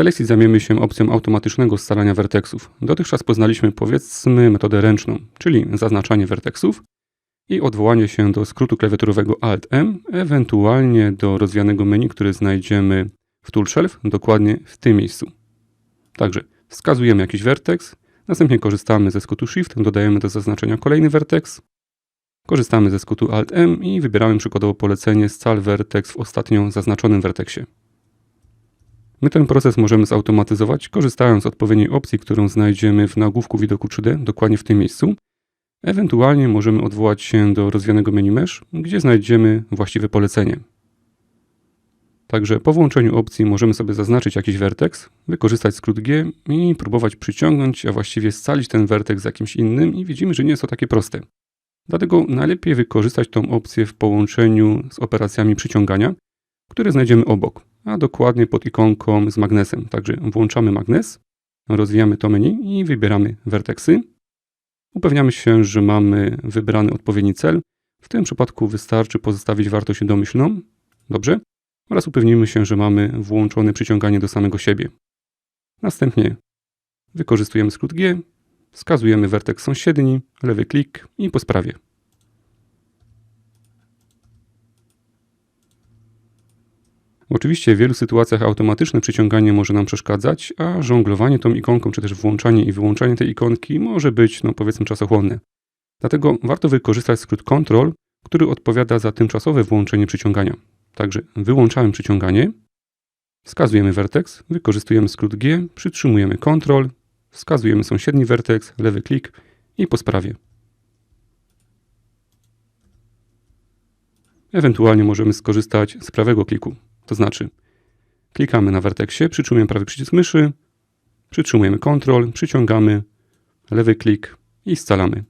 tej lekcji zajmiemy się opcją automatycznego scalania werteksów. Dotychczas poznaliśmy powiedzmy metodę ręczną, czyli zaznaczanie werteksów i odwołanie się do skrótu klawiaturowego Alt-M, ewentualnie do rozwijanego menu, które znajdziemy w Tool Shelf, dokładnie w tym miejscu. Także wskazujemy jakiś werteks, następnie korzystamy ze skrótu Shift, dodajemy do zaznaczenia kolejny werteks, korzystamy ze skrótu Alt-M i wybieramy przykładowo polecenie Scal Vertex w ostatnio zaznaczonym werteksie. My ten proces możemy zautomatyzować, korzystając z odpowiedniej opcji, którą znajdziemy w nagłówku widoku 3D, dokładnie w tym miejscu. Ewentualnie możemy odwołać się do rozwijanego menu Mesh, gdzie znajdziemy właściwe polecenie. Także po włączeniu opcji możemy sobie zaznaczyć jakiś werteks, wykorzystać skrót G i próbować przyciągnąć, a właściwie scalić ten werteks z jakimś innym i widzimy, że nie jest to takie proste. Dlatego najlepiej wykorzystać tą opcję w połączeniu z operacjami przyciągania, które znajdziemy obok, a dokładnie pod ikonką z magnesem. Także włączamy magnes, rozwijamy to menu i wybieramy werteksy. Upewniamy się, że mamy wybrany odpowiedni cel. W tym przypadku wystarczy pozostawić wartość domyślną. Dobrze? Oraz upewnimy się, że mamy włączone przyciąganie do samego siebie. Następnie wykorzystujemy skrót G, wskazujemy werteks sąsiedni, lewy klik i po sprawie. Oczywiście w wielu sytuacjach automatyczne przyciąganie może nam przeszkadzać, a żonglowanie tą ikonką, czy też włączanie i wyłączanie tej ikonki może być, no powiedzmy, czasochłonne. Dlatego warto wykorzystać skrót Ctrl, który odpowiada za tymczasowe włączenie przyciągania. Także wyłączamy przyciąganie, wskazujemy werteks, wykorzystujemy skrót G, przytrzymujemy Ctrl, wskazujemy sąsiedni werteks, lewy klik i po sprawie. Ewentualnie możemy skorzystać z prawego kliku. To znaczy, klikamy na werteksie, przytrzymujemy prawy przycisk myszy, przytrzymujemy Ctrl, przyciągamy, lewy klik i scalamy.